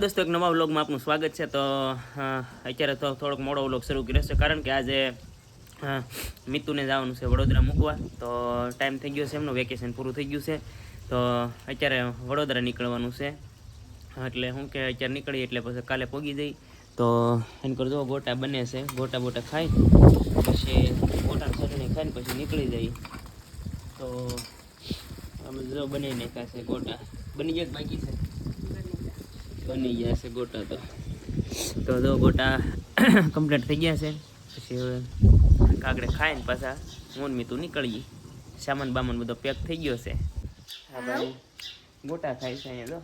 દોસ્તો, એક નવા વ્લોગમાં આપનું સ્વાગત છે. તો અત્યારે તો થોડોક મોડો વ્લોગ શરૂ કર્યો છે, કારણ કે આજે મિતુને જવાનું છે વડોદરા મૂકવા. તો ટાઈમ થઈ ગયો છે એમનું વેકેશન પૂરું થઈ ગયું છે. તો, અત્યારે વડોદરા નીકળવાનું છે. એટલે શું કે અત્યારે નીકળીએ, એટલે પછી કાલે પોગી જઈ. તો, એમ કરજો, ગોટા બને છે, ગોટા બોટા ખાઈ, પછી ગોટા ચટણી ખાઈને પછી નીકળી જઈ. તો, અમે જો બનાવી નાખ્યા ગોટા. બની ગયા બાકી છે? બની ગયા છે ગોટા તો. તો જો ગોટા કમ્પ્લીટ થઈ ગયા છે. પછી હવે કાગડે ખાઈને પાછા મોન મીતું નીકળીએ. સામાન બામાન બધો પેક થઈ ગયો છે. હા ભાઈ ગોટા ખાય છે અહીંયા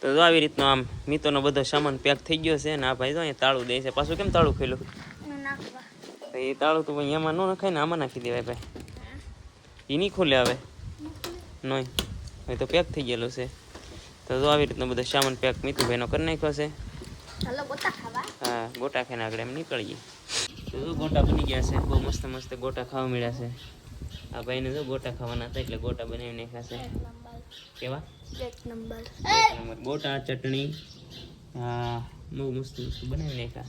તો તો જો આવી રીતનો આમ મિતોનો બધો સામાન પેક થઈ ગયો છે ને આ ભાઈ જો અહીંયા તાળું દે છે. પાછું કેમ તાળું ખોલ્યું તો એ તાળું તો એમાં ન નખાય ને આમાં નાખી દેવાય ભાઈ. એ નહીં ખુલે હવે. નહીં હવે તો પેક થઈ ગયેલું છે. તો જો આવી રીતનો બધો સામાન પેક મીતુભાઈનો કરી નાખ્યો છે. હા ગોટા ખાઈને આગળ એમ નીકળીએ. તો જો ગોટા બની ગયા છે. બહુ મસ્ત મસ્ત ગોટા ખાવા મળ્યા છે. આ ભાઈને જો ગોટા ખાવાના હતા એટલે ગોટા બનાવી નાખ્યા છે. કેવા? નંબર. ગોટા ચટણી હા બહુ મસ્ત મસ્ત બનાવી નાખ્યા.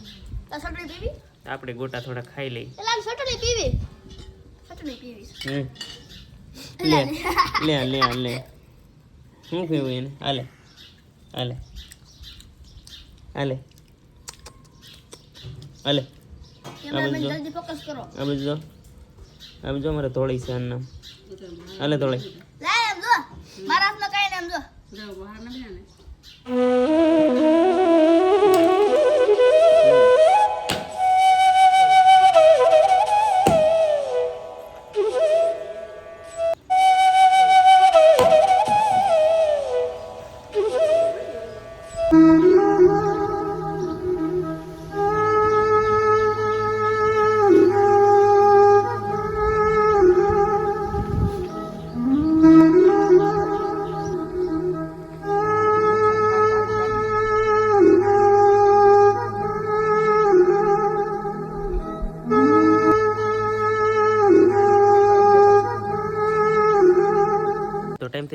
તો આપણે ગોટા થોડા ખાઈ લઈ પીવી? પીવી. લે લે લે લે. શું કહેવું એને? હાલે. હાલે. હાલે. હાલે. બધું જો. જલ્દી ફોકસ કરો. આ બાજુ જો. મારે ધોળી છે નામ. હાલે ધોળી. લે મારા હાથમાં કાંઈ ને જો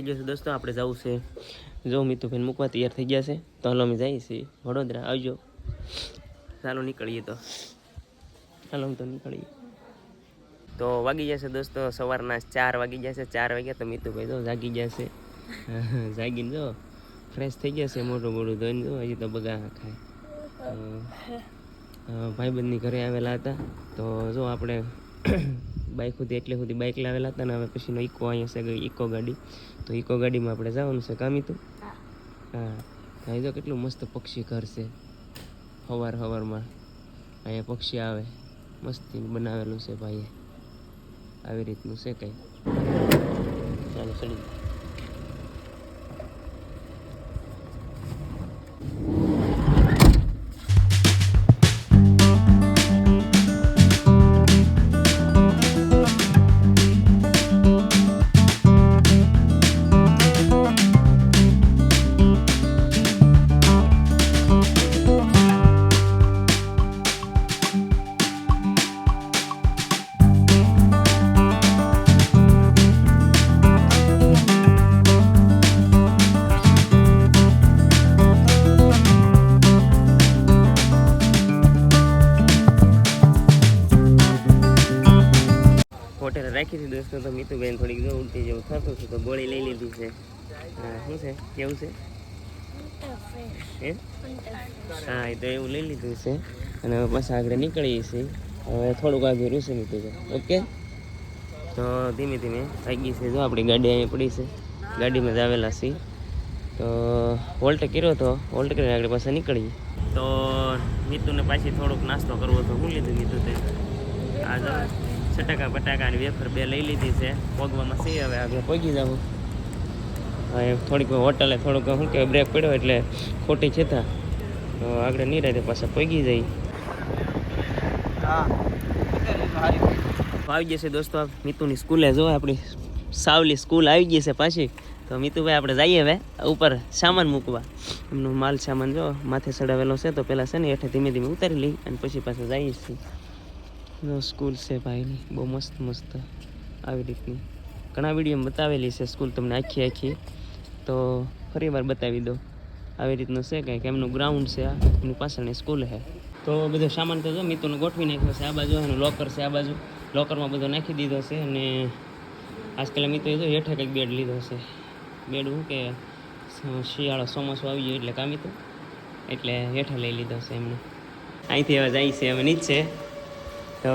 થઈ ગયો છે દોસ્તો આપણે જવું છે. જો મિતુભાઈ મૂકવા તૈયાર થઈ ગયા છે તો હાલો અમે જઈએ છીએ. વડોદરા આવજો. ચાલો નીકળીએ તો. ચાલો અમે તો નીકળીએ. તો વાગી જશે દોસ્તો સવારના ચાર વાગી જશે. ચાર વાગ્યા તો મિતુભાઈ તો જાગી જશે. જાગીને જો ફ્રેશ થઈ ગયા છે મોટું મોટું ધોઈને જો હજી તો બગા ખાય. ભાઈબંધની ઘરે આવેલા હતા. તો જો આપણે બાઇક સુધી એટલે સુધી બાઇક લાવેલા હતા ને હવે પછીનો ઇકો અહીંયા છે ગઈ ઇકો ગાડી. તો ઇકો ગાડીમાં આપણે જવાનું છે કામી તું હા. અહીં જો કેટલું મસ્ત પક્ષી ઘર છે. હવાર હવારમાં અહીંયા પક્ષી આવે. મસ્તી બનાવેલું છે ભાઈએ. આવી રીતનું છે કંઈ. ચાલો ચડી દોસ્તો તો મીતુબેન થોડીક જો ઉલટી જેવું થતું છે તો ગોળી લઈ લીધી છે. શું છે? કેવું છે? હે? એ તો એવું લઈ લીધું છે. અને હવે પાછા આગળ નીકળીએ છીએ. હવે થોડુંક આગળ રહ્યું છે ઓકે? તો ધીમે ધીમે આગી છે જો આપણી ગાડી અહીંયા પડી છે. ગાડીમાં જ આવેલા છીએ. તો વોલ્ટ કર્યો હતો. વોલ્ટ કરીને આગળ પાછા નીકળીએ. તો મીતુને પાછી થોડોક નાસ્તો કરવો તો હું લીધું મીતુ તે આ જો બટાકાની બટાકા વેફર બે લઈ લીધી છે. પોગવામાં છે હવે આગળ પોગી જાવ. હા થોડીક હોટલે થોડુંક શું કે બ્રેક પડ્યો એટલે ખોટી છેતા તો. આગળ નહીં રહે પાછા પોગી જઈ. આવી જશે દોસ્તો મિતુની સ્કૂલે. જો આપણી સાવલી સ્કૂલ આવી ગઈ છે પાછી. તો મિતુભાઈ આપણે જઈએ હવે ઉપર સામાન મૂકવા. એમનો માલ સામાન જો માથે ચડાવેલો છે તો પહેલાં છે ને હેઠે ધીમે ધીમે ઉતારી લઈ અને પછી પાછા જઈએ છીએ. જો સ્કૂલ છે ભાઈની. બહુ મસ્ત મસ્ત આવી રીતની. ઘણા વીડિયો બતાવેલી છે સ્કૂલ તમને આખી આખી. તો ફરી વાર બતાવી દો આવી રીતનું છે કંઈક. એમનું ગ્રાઉન્ડ છે આ. એમની પાછળની સ્કૂલ છે. તો બધો સામાન તો જો મિત્રોને ગોઠવી નાખ્યો છે. આ બાજુ એનું લોકર છે આ બાજુ. લોકરમાં બધો નાખી દીધો છે અને આજકાલ મિત્રોએ જો હેઠે કંઈક બેડ લીધો છે. બેડ શું કે શિયાળો ચોમાસું આવી ગયો એટલે કામી તો એટલે હેઠે લઈ લીધો છે એમને. અહીંથી હવે જાય છે હવે નીચે. તો,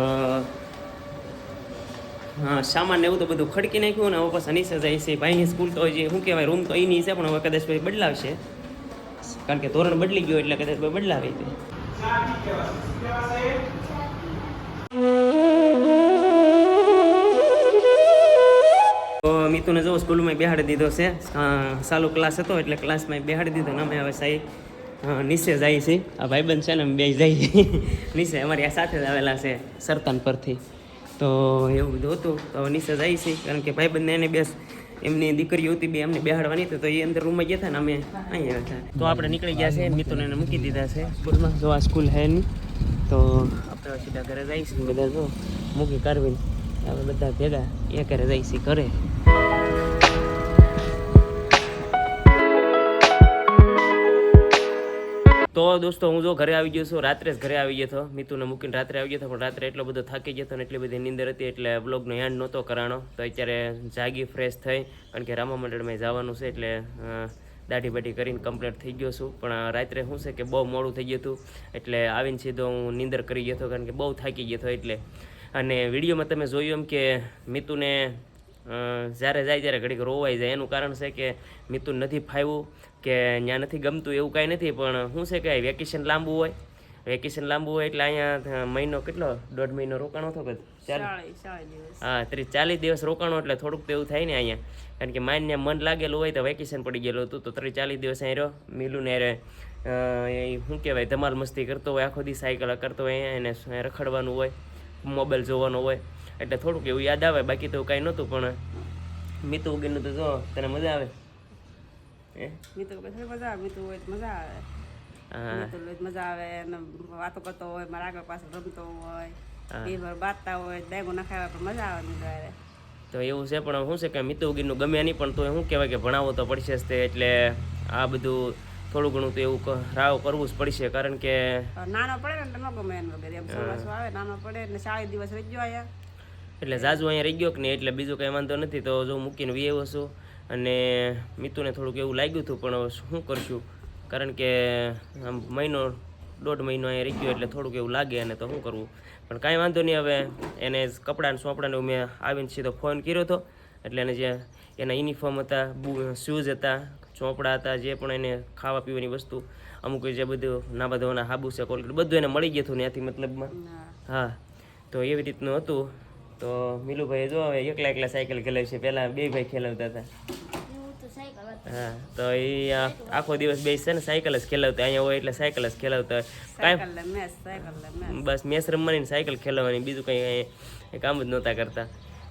હા, સામાન એવું તો બધું ખડકી નાખ્યું ને હવે પછી નીચે જાય ભાઈની સ્કૂલ તો હજી, શું કહેવાય રૂમ તો એની છે, પણ હવે કદાચ ભાઈ બદલાવશે. કારણ કે ધોરણ બદલી ગયું એટલે કદાચ ભાઈ બદલાવી દે. મિતુને જો સ્કૂલમાં બેહાડી દીધો છે. ચાલુ ક્લાસ હતો એટલે ક્લાસમાં બેહાડી દીધો ને અમે હવે સાહેબ નીચે જાય છે. આ ભાઈબંધ છે ને, અમે બે જાય નીચે અમારી આ સાથે જ આવેલા છે સરતાન પરથી. તો એવું બધું હતું. તો હવે નીચે જાય છે. કારણ કે ભાઈબંધને એને બેસ એમની દીકરીઓ હતી, બે એમને બેહાડવાની હતી. તો એ અંદર રૂમમાં ગયા હતા ને, અમે અહીંયા હતા. તો આપણે નીકળી ગયા છે. મિત્રોને એને મૂકી દીધા છે. સ્કૂલમાં. જો આ સ્કૂલ હે નહીં તો આપણે સીધા ઘરે જઈશું. બધા જો મૂકી કરવી હવે બધા ભેગા. એ ઘરે જઈશું ઘરે. તો દોસ્તો, હું જો ઘરે આવી ગયો છું, રાત્રે જ ઘરે આવી ગયો હતો. મિતુને મૂકીને રાત્રે આવી ગયો હતો, પણ રાત્રે એટલો બધો થાકી ગયો હતો ને એટલી બધી નીંદર હતી, એટલે બ્લોગનો યાદ નહોતો કરાણો. તો અત્યારે જાગી ફ્રેશ થઈ, કારણ કે રામા મંડળમાં જવાનું છે, એટલે દાઢી બાઢી કરીને કમ્પ્લીટ થઈ ગયો છું. પણ રાત્રે શું છે કે બહુ મોડું થઈ ગયું હતું, એટલે આવીને સીધો હું નીંદર કરી ગયો હતો, કારણ કે બહુ થાકી ગયો હતો, એટલે. અને વિડીયોમાં તમે જોયું એમ કે મિતુને જ્યારે જાય ત્યારે ઘડીક રોવાઈ જાય. એનું કારણ છે કે મિતુ નથી ફાવ્યું કે ત્યાં નથી ગમતું એવું કાંઈ નથી પણ શું છે કે વેકેશન લાંબુ હોય. વેકેશન લાંબુ હોય એટલે અહીંયા મહિનો કેટલો? દોઢ મહિનો રોકાણો ચાર હા ત્રીસ ચાલીસ દિવસ રોકાણો એટલે થોડુંક તો એવું થાય ને અહીંયા. કારણ કે માઇન્ડ મન લાગેલું હોય તો વેકેશન પડી ગયેલું હતું તો ત્રીસ ચાલીસ દિવસ અહીં રહ્યો. મિલું ને એ શું કહેવાય ધમાલ મસ્તી કરતો હોય આખો દી સાયકલ કરતો હોય એને રખડવાનું હોય મોબાઈલ જોવાનો હોય. એટલે થોડુંક એવું યાદ આવે બાકી તો કાંઈ નહોતું પણ મિતુ વગરનું તો જો તને મજા આવે. મિત્રો કહે મજા આવે મિત્રો હોય તો મજા આવે. મિત્રો હોય મજા આવે અને વાતો કરતો હોય મારા આગળ પાછળ રમતો હોય. એ ભર બાંધતા હોય દાયગો નખાવા પણ મજા આવે મિત્રો. તો એવું છે પણ શું છે કે મિતુ વગરનું ગમે નહીં પણ તો શું કહેવાય કે ભણાવો તો પડશે જ તે એટલે આ બધું થોડું ઘણું તો એવું રાવ કરવું જ પડશે કારણ કે નાનો પડે ને ન ગમે વગર એમ આવે નાનો પડે એટલે દિવસ રહી ગયો અહીંયા. એટલે જાજુ અહીંયા રહી ગયો કે નહીં એટલે બીજું કંઈ વાંધો નથી તો જો મૂકીને વી આવ્યો છું. અને મિતુને થોડુંક એવું લાગ્યું હતું પણ શું કરશું? કારણ કે આમ મહિનો દોઢ મહિનો અહીંયા રહી ગયો એટલે થોડુંક એવું લાગે અને તો શું કરવું? પણ કાંઈ વાંધો નહીં હવે એને કપડાને સોંપડાને મેં આવીને સીધો ફોન કર્યો હતો. એટલે એને જે એના યુનિફોર્મ હતા શૂઝ હતા ચોપડા હતા જે પણ એને ખાવા પીવાની વસ્તુ અમુક જે બધું નાવા ધોવાના હાબુ છે કોલગેટ બધું એને મળી ગયું હતું ત્યાંથી મતલબમાં. હા. તો એવી રીતનું હતું. તો મિલુભાઈ જો હવે એકલા એકલા સાયકલ ખેલાવી છે પહેલાં બે ભાઈ ખેલાવતા હતી. હા તો એ આખો દિવસ બેસે છે ને સાયકલ જ ખેલાવતા. અહીંયા હોય એટલે સાયકલ જ ખેલાવતા. હોય કાંઈ બસ મેસ રમવાની સાયકલ ખેલાવવાની બીજું કંઈ કામ જ નહોતા કરતા.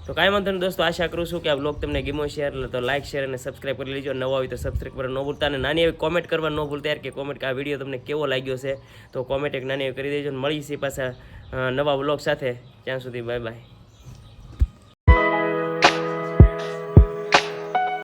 તો કાંઈ વાંધો નહીં દોસ્તો આશા કરું છું કે આ બ્લોગ તમને ગીમો શેર તો લાઇક શેર અને સબસ્ક્રાઈબ કરી લેજો. નવા હોય તો સબસ્ક્રાઈબ કરવા ન ભૂલતા. અને નાની એવી કોમેન્ટ કરવા ન ભૂલતા યાર કે કોમેન્ટ કે આ વીડિયો તમને કેવો લાગ્યો છે. તો કોમેન્ટ એક નાની એવી કરી દેજો અને મળીશું પાછા નવા બ્લોગ સાથે. ત્યાં સુધી બાય બાય